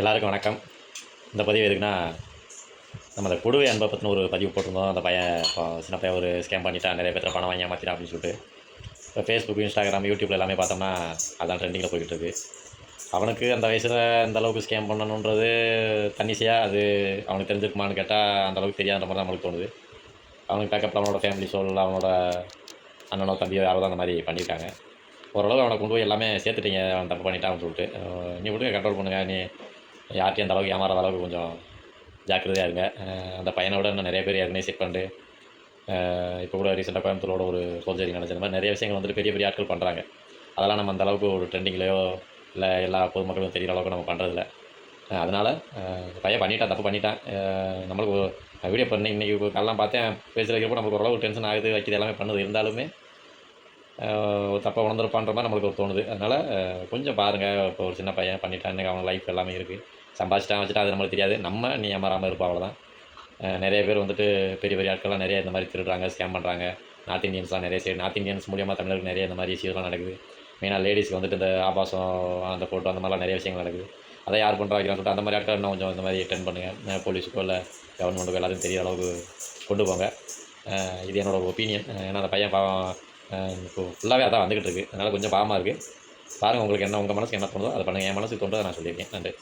எல்லாருக்கும் வணக்கம். இந்த பதிவு எதுக்குன்னா நம்ம அந்த கொடுவை அன்பை பற்றின ஒரு பதிவு போட்டிருந்தோம். அந்த பையன் இப்போ சின்ன பையன் ஒரு ஸ்கேம் பண்ணிட்டான். நிறைய பேர் பணம் வாங்கி ஏமாத்திட்டான் அப்படின்னு சொல்லிட்டு. இப்போ ஃபேஸ்புக் இன்ஸ்டாகிராம் யூடியூப்ல எல்லாமே பார்த்தோம்னா அதான் ட்ரெண்டிங்கில் போய்கிட்டு இருக்கு அவனுக்கு அந்த வயசில் இந்த அளவுக்கு ஸ்கேம் பண்ணணுன்றது தன்னிசையாக அது அவனுக்கு தெரிஞ்சிருக்குமான்னு கேட்டால் அந்தளவுக்கு தெரியாத மாதிரி தான் நம்மளுக்கு தோணுது. அவனுக்கு பேக்கப்பில் அவனோட ஃபேமிலி சோல் அவனோட அண்ணனோ தம்பியோ யாரோ தான் அந்த மாதிரி பண்ணியிருக்காங்க. ஓரளவு அவனை கொண்டு போய் எல்லாமே சேர்த்துட்டீங்க. அவன் தப்பு பண்ணிட்டான்னு சொல்லிட்டு. நீ விடுங்க கண்ட்ரோல் பண்ணுங்க. நீ யார்கிட்டையும் அந்த அளவுக்கு ஏமாறாத அளவுக்கு கொஞ்சம் ஜாக்கிரதையாக இருங்க. அந்த பையனோட இன்னும் நிறைய பேர் ஏற்கனவே செட் பண்ணிட்டு இப்போ கூட ரீசெண்டாக கோயம்புத்தூரோட ஒரு சோல்ஜரி நடந்துச்சு. இந்த மாதிரி நிறைய விஷயங்கள் வந்துட்டு பெரிய பெரிய ஆட்கள் பண்ணுறாங்க அதெல்லாம் நம்ம அந்த அளவுக்கு ஒரு ட்ரெண்டிங்லையோ இல்லை எல்லா பொதுமக்களும் தெரியிற அளவுக்கு நம்ம பண்ணுறதில்ல அதனால் பையன் பண்ணிட்டான் தப்பு பண்ணிட்டான். நம்மளுக்கு வீடியோ பண்ணி இன்றைக்கி காலெலாம் பார்த்தேன் பேசுகிற நமக்கு ஓரளவு டென்ஷன் ஆகுது வைக்கிறது எல்லாமே பண்ணுது. இருந்தாலுமே தப்பாக ஒரு உணர்ந்துருப்பான்ற மாதிரி நம்மளுக்கு தோணுது. அதனால் கொஞ்சம் பாருங்கள் இப்போ ஒரு சின்ன பையன் பண்ணிட்டான் இன்றைக்கி அவன் லைஃப் எல்லாமே இருக்குது சம்பாதிச்சிட்டான் வச்சுட்டா அது நம்மளுக்கு தெரியாது. நம்ம நீ ஏமாறாமல் இருப்போம் அவ்வளோதான் நிறைய பேர் வந்துட்டு பெரிய பெரிய ஆட்கள்லாம் நிறைய இந்த மாதிரி திருடுறாங்க ஸ்கேம் பண்ணுறாங்க நார்த் இந்தியன்ஸ்லாம் நிறைய சைடு நார்த் இந்தியன்ஸ் மூலியமாக தமிழருக்கு நிறைய இந்த மாதிரி இஷ்யூஸ்லாம் நடக்குது. மெயினாக லேடிஸ்க்கு வந்துட்டு இந்த ஆபாசம் அந்த ஃபோட்டோ அந்த மாதிரிலாம் நிறைய விஷயங்கள் நடக்குது. அதை யார் பண்ணுறா வைக்கிறான்னு சொல்லிட்டு அந்த மாதிரி ஆட்கள் இன்னும் கொஞ்சம் இந்த மாதிரி அட்டென்ட் பண்ணுங்கள் போலீஸுக்கோ இல்லை கவர்மெண்ட்டுக்கோ எல்லாத்தையும் தெரிய அளவுக்கு கொண்டு போங்க. இது என்னோட ஒப்பீனியன் ஏன்னா அந்த பையன் பாவம் இப்போ ஃபுல்லாகவே அதான் வந்துக்கிட்டு இருக்குது அதனால் கொஞ்சம் பாவமாக இருக்குது பாருங்கள் உங்களுக்கு என்ன உங்கள் மனசுக்கு என்ன தோணுதோ அதை பண்ணுங்கள் என் மனசுக்கு தோன்றதை நான் சொல்லியிருக்கேன். நன்றி.